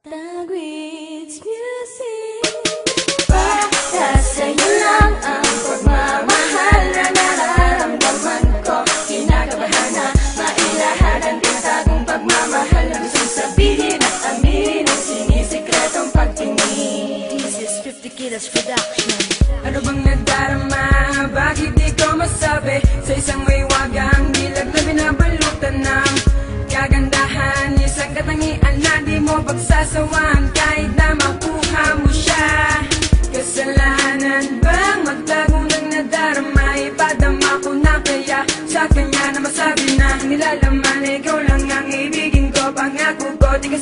Tagwits Music. Para sa'yo lang ang pagmamahal na nararamdaman ko. Kinakabahan na mailahad ang tinatagong pagmamahal. Na gusto sabihin at aminin ang sinisikretong pagtingin. This is 50 Kilos Production. Ano bang nadarama? Bakit di ko masabi? Sa isang may pagsasawaan Kahit na makuha mo siya. Kasalanan bang magtago ng nadarama? Ipadama ko na kaya sa kanya na masabi na Nilalaman. Ikaw lang ang ibigin ko Pangako ko di ka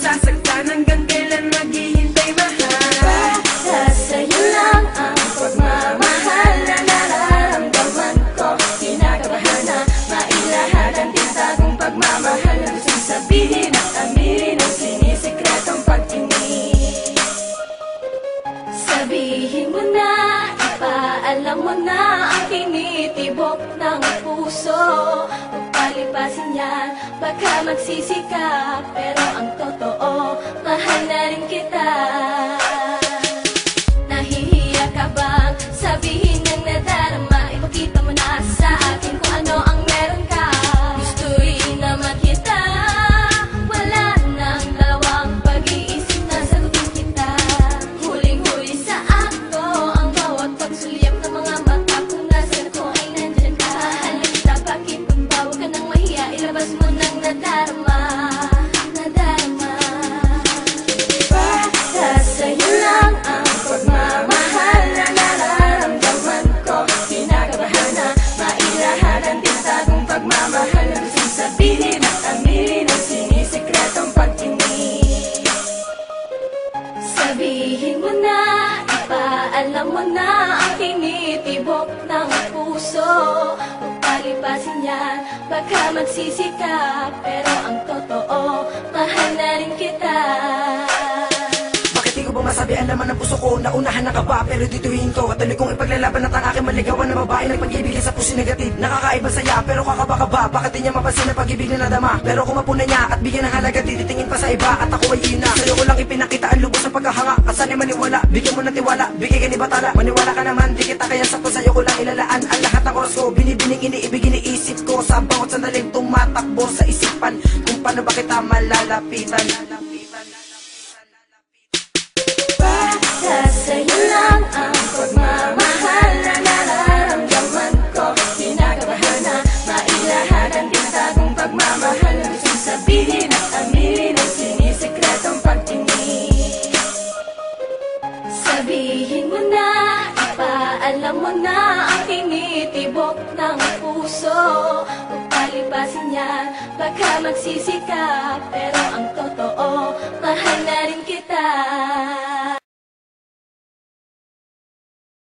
Sabihin mo na, ipaalam mo na ang tinitibok ng puso. Pagpalipasin yan, baka magsisika Pero ang totoo, mo ng ipaalam mo na ang tinitibok ng puso. Pagpalipasin yan, baka magsisika Pero ang totoo, mahal na rin kita. Ko ba masabi ang ng puso ko? Naunahan na ka ba pero dituhin ko At tuloy kong ipaglalaban at ang aking maligawan na babae Nagpag-ibigin sa puso negative. Nakakaiba saya pero kakaba-kaba. Bakit di niya mapansin ang pag-ibig na nadama? Pero kung mapuna niya at bigyan ng halaga Tititingin pa sa iba at ako ay ina. Sa'yo ko Kasan ay maniwala, bigyan mo ng tiwala Bigay ka ni Batala, maniwala ka naman Di kita kaya sakto sa'yo ko lang ilalaan. Ang lahat ng oras ko, binibining iniibig iniisip ko. Sa bawat sandaling tumatakbo sa isipan Kung paano ba kita malalapitan Sabihin mo na, ipaalam mo na ang tinitibok ng puso. Pagpalipasin yan, baka magsisika Pero ang totoo,